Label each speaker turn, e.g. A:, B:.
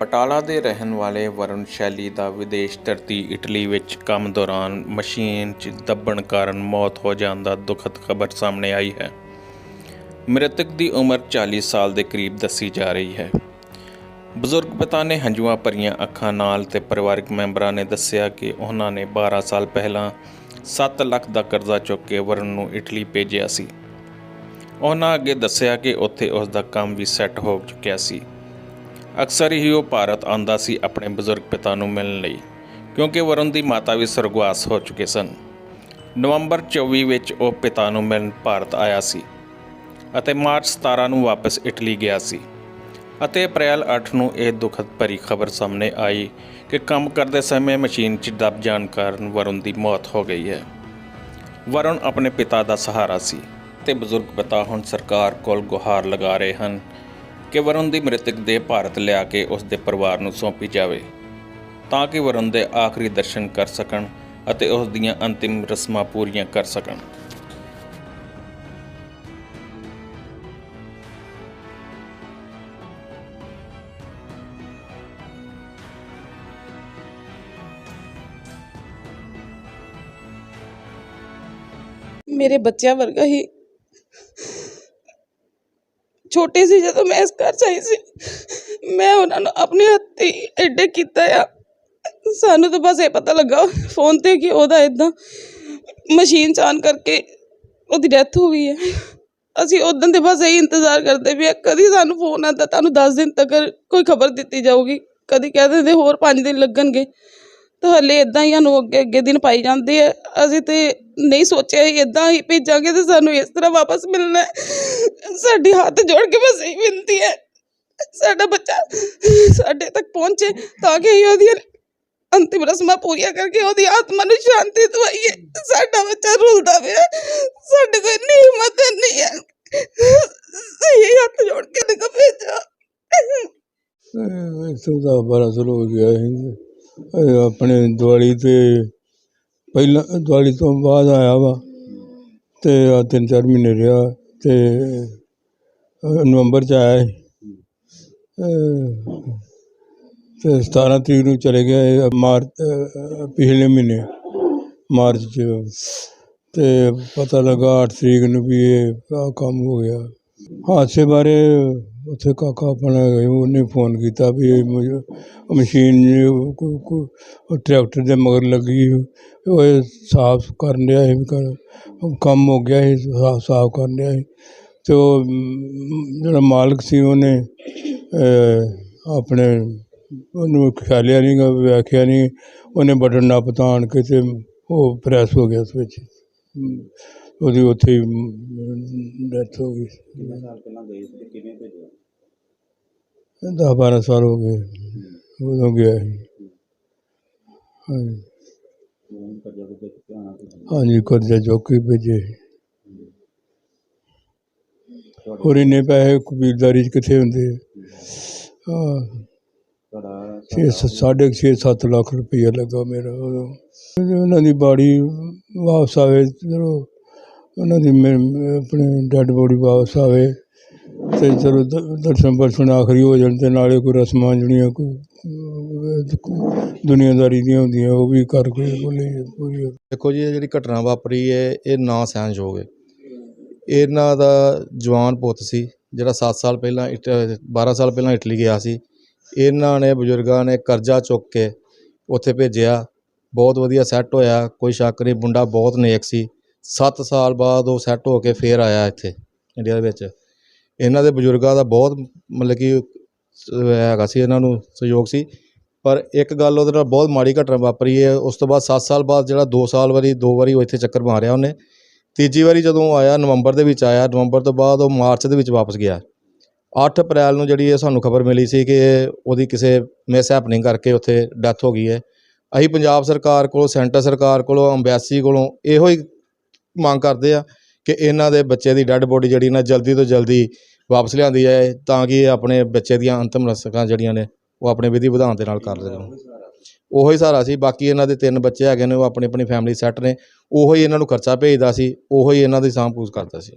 A: ਬਟਾਲਾ ਦੇ ਰਹਿਣ ਵਾਲੇ ਵਰੁਣ ਸ਼ੈਲੀ ਦਾ ਵਿਦੇਸ਼ ਧਰਤੀ ਇਟਲੀ ਵਿੱਚ ਕੰਮ ਦੌਰਾਨ ਮਸ਼ੀਨ 'ਚ ਦੱਬਣ ਕਾਰਨ ਮੌਤ ਹੋ ਜਾਣ ਦਾ ਦੁਖਦ ਖਬਰ ਸਾਹਮਣੇ ਆਈ ਹੈ। ਮ੍ਰਿਤਕ ਦੀ ਉਮਰ 40 ਸਾਲ ਦੇ ਕਰੀਬ ਦੱਸੀ ਜਾ ਰਹੀ ਹੈ। ਬਜ਼ੁਰਗ ਪਿਤਾ ਨੇ ਹੰਝੂਆਂ ਭਰੀਆਂ ਅੱਖਾਂ ਨਾਲ ਤੇ ਪਰਿਵਾਰਕ ਮੈਂਬਰਾਂ ਨੇ ਦੱਸਿਆ ਕਿ ਉਹਨਾਂ ਨੇ 12 ਸਾਲ ਪਹਿਲਾਂ 7 ਲੱਖ ਦਾ ਕਰਜ਼ਾ ਚੁੱਕ ਕੇ ਵਰੁਣ ਨੂੰ ਇਟਲੀ ਭੇਜਿਆ ਸੀ। ਉਹਨਾਂ ਅੱਗੇ ਦੱਸਿਆ ਕਿ ਉੱਥੇ ਉਸ ਦਾ ਕੰਮ ਵੀ ਸੈੱਟ ਹੋ ਚੁੱਕਿਆ ਸੀ। ਅਕਸਰ ਹੀ ਉਹ ਭਾਰਤ ਆਉਂਦਾ ਸੀ ਆਪਣੇ ਬਜ਼ੁਰਗ ਪਿਤਾ ਨੂੰ ਮਿਲਣ ਲਈ, ਕਿਉਂਕਿ ਵਰੁਣ ਦੀ ਮਾਤਾ ਵੀ ਸਰਗਵਾਸ ਹੋ ਚੁੱਕੇ ਸਨ। ਨਵੰਬਰ 24 ਵਿੱਚ ਉਹ ਪਿਤਾ ਨੂੰ ਮਿਲਣ ਭਾਰਤ ਆਇਆ ਸੀ ਅਤੇ ਮਾਰਚ 17 ਨੂੰ ਵਾਪਸ ਇਟਲੀ ਗਿਆ ਸੀ ਅਤੇ ਅਪ੍ਰੈਲ 8 ਨੂੰ ਇਹ ਦੁਖਦ ਭਰੀ ਖਬਰ ਸਾਹਮਣੇ ਆਈ ਕਿ ਕੰਮ ਕਰਦੇ ਸਮੇਂ ਮਸ਼ੀਨ 'ਚ ਦਬ ਜਾਣ ਕਾਰਨ ਵਰੁਣ ਦੀ ਮੌਤ ਹੋ ਗਈ ਹੈ। ਵਰੁਣ ਆਪਣੇ ਪਿਤਾ ਦਾ ਸਹਾਰਾ ਸੀ ਤੇ ਬਜ਼ੁਰਗ ਪਿਤਾ ਹੁਣ ਸਰਕਾਰ ਕੋਲ ਗੁਹਾਰ ਲਗਾ ਰਹੇ ਹਨ ਕਿ ਵਰੁਣ ਦੀ ਮ੍ਰਿਤਕ ਦੇ ਭਾਰਤ ਲਿਆ ਕੇ ਉਸ ਦੇ ਪਰਿਵਾਰ ਨੂੰ ਸੌਂਪੀ ਜਾਵੇ, ਤਾਂ ਕਿ ਵਰੁਣ ਦੇ ਆਖਰੀ ਦਰਸ਼ਨ ਕਰ ਸਕਣ ਅਤੇ ਉਸ ਦੀਆਂ ਅੰਤਿਮ ਰਸਮਾਂ ਪੂਰੀਆਂ ਕਰ ਸਕਣ।
B: ਮੇਰੇ ਬੱਚਿਆਂ ਵਰਗਾ ਹੀ ਛੋਟੇ ਸੀ ਜਦੋਂ ਮੈਂ ਇਸ ਘਰ 'ਚ ਆਈ ਸੀ, ਮੈਂ ਉਹਨਾਂ ਨੂੰ ਆਪਣੇ ਹੱਥੀ ਐਡੇ ਕੀਤਾ ਆ। ਸਾਨੂੰ ਤਾਂ ਬਸ ਇਹ ਪਤਾ ਲੱਗਾ ਫੋਨ ਤੇ ਕਿ ਉਹਦਾ ਇਦਾਂ ਮਸ਼ੀਨ ਚ ਆਨ ਕਰਕੇ ਉਹਦੀ ਡੈਥ ਹੋ ਗਈ ਹੈ। ਅਸੀਂ ਉਦੋਂ ਦੇ ਬਸ ਇਹੀ ਇੰਤਜ਼ਾਰ ਕਰਦੇ ਵੀ ਕਦੀ ਸਾਨੂੰ ਫੋਨ ਆਉਂਦਾ, ਤੁਹਾਨੂੰ 10 ਦਿਨ ਤੱਕ ਕੋਈ ਖਬਰ ਦਿੱਤੀ ਜਾਊਗੀ, ਕਦੀ ਕਹਿ ਦਿੰਦੇ ਹੋਰ 5 ਦਿਨ ਲੱਗਣਗੇ। ਤਾਂ ਹਲੇ ਇਦਾਂ ਹੀ ਸਾਨੂੰ ਅੱਗੇ ਅੱਗੇ ਦਿਨ ਪਾਈ ਜਾਂਦੇ ਆ। ਅਸੀਂ ਤੇ ਨਹੀਂ ਸੋਚਿਆ ਇਦਾਂ ਹੀ ਭੇਜਾਂਗੇ ਤੇ ਸਾਨੂੰ ਇਸ ਤਰ੍ਹਾਂ ਵਾਪਸ ਮਿਲਣਾ ਹੈ। ਹੱਥ ਜੋੜ ਕੇ ਬਸ ਇਹੀ ਬੇਨਤੀ ਹੈ। ਸਾਡਾ ਬੱਚਾ ਸਾਡੇ ਤੱਕ ਪਹੁੰਚੇ ਤਾਂ ਕਿ ਅਸੀਂ ਉਹਦੀਆਂ ਅੰਤਿਮ ਰਸਮਾਂ ਪੂਰੀਆਂ ਕਰਕੇ ਉਹਦੀ ਆਤਮਾ ਨੂੰ ਸ਼ਾਂਤੀ ਦਵਾਈਏ। ਸਾਡਾ ਬੱਚਾ ਰੁਲਦਾ ਪਿਆ। ਸਾਡੇ ਕੋਲ ਇੰਨੀ ਹਿੰਮਤ ਨਹੀਂ ਹੈ। ਸਹੀ ਹੱਥ ਜੋੜ ਕੇ ਨਿਕਲ ਭੇਜੋ।
C: ਇੱਥੋਂ ਦਾ ਬਾਰਾਂ ਸਾਲ ਗਿਆ ਸੀ। ਆਪਣੇ ਦਿਵਾਲੀ ਤੇ ਪਹਿਲਾਂ ਦਿਵਾਲੀ ਤੋਂ ਬਾਅਦ ਆਇਆ ਵਾ ਤੇ ਆਹ ਤਿੰਨ ਚਾਰ ਮਹੀਨੇ ਰਿਹਾ ਤੇ, ਅਹ ਨਵੰਬਰ ਚ ਆਇਆ ਸੀ। ਅਹ ਤੇ 17 ਤਰੀਕ ਨੂੰ ਚਲੇ ਗਿਆ ਇਹ ਮਾਰਚ, ਅਹ ਪਿਛਲੇ ਮਹੀਨੇ, ਮਾਰਚ ਚ। ਤੇ ਪਤਾ ਲੱਗਾ 8 ਤਰੀਕ ਨੂੰ ਵੀ ਇਹ ਆਹ ਕੰਮ ਹੋ ਗਿਆ। ਹਾਦਸੇ ਬਾਰੇ ਉੱਥੇ ਕਾਕਾ ਆਪਣਾ ਉਹਨੇ ਫੋਨ ਕੀਤਾ ਵੀ ਇਹ ਮੁਝ- ਮਸ਼ੀਨ ਜੋ ਕੋ- ਕੋ- ਉਹ ਟਰੈਕਟਰ ਦੇ ਮਗਰ ਲੱਗੀ ਉਹ ਇਹ ਸਾਫ਼ ਕਰਨ ਡਿਆ ਸੀ ਵੀ ਕਰ ਕੰਮ ਹੋ ਗਿਆ ਸੀ ਸਾਫ਼ ਸਾਫ਼ ਕਰਨ ਡਿਆ ਸੀ। ਤੇ ਉਹ ਮ, ਜਿਹੜਾ ਮਾਲਕ ਸੀ ਉਹਨੇ ਅਹ, ਆਪਣੇ ਉਹਨੂੰ ਖਿਆਲਿਆ ਨਹੀਂ ਗਾ ਵੇਖਿਆ ਨਹੀਂ ਉਹਨੇ ਬਟਨ ਨੱਪ ਤਾਣ ਕੇ ਤੇ ਉਹ ਪ੍ਰੈਸ ਹੋ ਗਿਆ ਉਸ ਵਿੱਚ। ਉਹਦੀ ਉੱਥੇ ਹੀ ਡੈਥ ਹੋ ਗਈ।
D: ਕਿੰਨੇ ਸਾਲ ਪਹਿਲਾਂ ਗਏ ਸੀ ਤੇ ਕਿਵੇਂ ਭੇਜਿਆ?
C: ਦਸ ਬਾਰਾਂ ਸਾਲ ਹੋ ਗਏ। ਉਦੋਂ ਗਿਆ ਸੀ। ਹਾਂਜੀ।
D: ਕਰਜ਼ਾ ਕੁਰਜ਼ਾ ਚੁੱਕਿਆ ਹੋਣਾ ਤੁਸੀਂ
C: ਹਾਂਜੀ ਕਰਜ਼ਾ ਚੁੱਕ ਕੇ ਭੇਜੇ ਹੋਰ ਇੰਨੇ ਪੈਸੇ ਕਬੀਲਦਾਰੀ 'ਚ ਕਿੱਥੇ ਹੁੰਦੇ ਹਾਂ।
D: ਤੁਹਾਡਾ
C: ਛੇ ਸ- ਸਾਢੇ ਕੁ ਛੇ ਸੱਤ ਲੱਖ ਰੁਪਈਆ ਲੱਗਾ ਮੇਰਾ ਉਦੋਂ। ਉਹਨਾਂ ਦੀ ਬਾੜੀ ਵਾਪਸ ਆਵੇ ਚਲੋ। ਉਹਨਾਂ ਦੀ ਮੇ- ਆਪਣੇ ਡੈਡ ਬੋਡੀ ਵਾਪਸ ਆਵੇ ਅਤੇ ਚਲੋ ਦ- ਦਰਸ਼ਨ ਪਰਸ਼ਨ ਆਖਰੀ ਹੋ ਜਾਣ ਅਤੇ ਨਾਲੇ ਕੋਈ ਰਸਮਾਂ ਜਿਹੜੀਆਂ ਕੋਈ, ਦੁਨੀਆਦਾਰੀ ਦੀਆਂ ਹੁੰਦੀਆਂ ਉਹ ਵੀ ਕਰਕੇ ਬੋਲੇ ਪੂਰੀ
E: ਦੇਖੋ ਜੀ, ਇਹ ਜਿਹੜੀ ਘਟਨਾ ਵਾਪਰੀ ਹੈ ਇਹ ਨਾ ਸਹਿਣਯੋਗ ਹੈ ਇਹਨਾਂ ਦਾ ਜਵਾਨ ਪੁੱਤ ਸੀ, ਜਿਹੜਾ 7 ਸਾਲ ਪਹਿਲਾਂ ਇਟ 12 ਸਾਲ ਪਹਿਲਾਂ ਇਟਲੀ ਗਿਆ ਸੀ। ਇਹਨਾਂ ਨੇ ਬਜ਼ੁਰਗਾਂ ਨੇ ਕਰਜ਼ਾ ਚੁੱਕ ਕੇ ਉੱਥੇ ਭੇਜਿਆ। ਬਹੁਤ ਵਧੀਆ ਸੈੱਟ ਹੋਇਆ, ਕੋਈ ਸ਼ੱਕ ਨਹੀਂ, ਮੁੰਡਾ ਬਹੁਤ ਨੇਕ ਸੀ। 7 ਸਾਲ ਬਾਅਦ ਉਹ ਸੈੱਟ ਹੋ ਕੇ ਫੇਰ ਆਇਆ ਇੱਥੇ ਇੰਡੀਆ ਦੇ ਵਿੱਚ। ਇਹਨਾਂ ਦੇ ਬਜ਼ੁਰਗਾਂ ਦਾ ਬਹੁਤ ਮਤਲਬ ਕਿ ਹੈਗਾ ਸੀ, ਇਹਨਾਂ ਨੂੰ ਸਹਿਯੋਗ ਸੀ। ਪਰ ਇੱਕ ਗੱਲ ਉਹਦੇ ਨਾਲ ਬਹੁਤ ਮਾੜੀ ਘਟਨਾ ਵਾਪਰੀ ਹੈ, ਉਸ ਤੋਂ ਬਾਅਦ 7 ਸਾਲ ਬਾਅਦ ਜਿਹੜਾ 2 ਸਾਲ ਵਾਰੀ, ਦੋ ਵਾਰੀ ਉਹ ਇੱਥੇ ਚੱਕਰ ਮਾਰਿਆ ਉਹਨੇ। ਤੀਜੀ ਵਾਰੀ ਜਦੋਂ ਆਇਆ, ਨਵੰਬਰ ਦੇ ਵਿੱਚ ਆਇਆ, ਨਵੰਬਰ ਤੋਂ ਬਾਅਦ ਉਹ ਮਾਰਚ ਦੇ ਵਿੱਚ ਵਾਪਸ ਗਿਆ। 8 ਅਪ੍ਰੈਲ ਨੂੰ ਜਿਹੜੀ ਇਹ ਸਾਨੂੰ ਖਬਰ ਮਿਲੀ ਸੀ ਕਿ ਉਹਦੀ ਕਿਸੇ ਮਿਸ ਹੈਪਨਿੰਗ ਕਰਕੇ ਉੱਥੇ ਡੈਥ ਹੋ ਗਈ ਹੈ। ਅਸੀਂ ਪੰਜਾਬ ਸਰਕਾਰ ਕੋਲੋਂ, ਸੈਂਟਰ ਸਰਕਾਰ ਕੋਲੋਂ ਅੰਬੈਸੀ ਕੋਲੋਂ ਇਹੋ ਹੀ ਮੰਗ ਕਰਦੇ ਆ ਕਿ ਇਹਨਾਂ ਦੇ ਬੱਚੇ ਦੀ ਡੈੱਡ ਬੋਡੀ ਜਿਹੜੀ ਨਾ ਜਲਦੀ ਤੋਂ ਜਲਦੀ ਵਾਪਸ ਲਿਆਂਦੀ ਜਾਏ, ਤਾਂ ਕਿ ਇਹ ਆਪਣੇ ਬੱਚੇ ਦੀਆਂ ਅੰਤਮ ਰਸਕਾਂ ਜਿਹੜੀਆਂ ਨੇ, ਉਹ ਆਪਣੇ ਵਿਧੀ ਵਿਧਾਨ ਦੇ ਨਾਲ ਕਰ ਲੈਣ ਉਹੋ ਹੀ ਸਹਾਰਾ ਸੀ, ਬਾਕੀ ਇਹਨਾਂ ਦੇ ਤਿੰਨ ਬੱਚੇ ਹੈਗੇ ਨੇ, ਉਹ ਆਪਣੀ ਆਪਣੀ ਫੈਮਿਲੀ ਸੈੱਟ ਨੇ, ਉਹੋ ਹੀ ਇਹਨਾਂ ਨੂੰ ਖਰਚਾ ਭੇਜਦਾ ਸੀ, ਉਹੋ ਹੀ ਇਹਨਾਂ ਦੀ ਸਾਂਭ ਪੂਛ ਕਰਦਾ ਸੀ।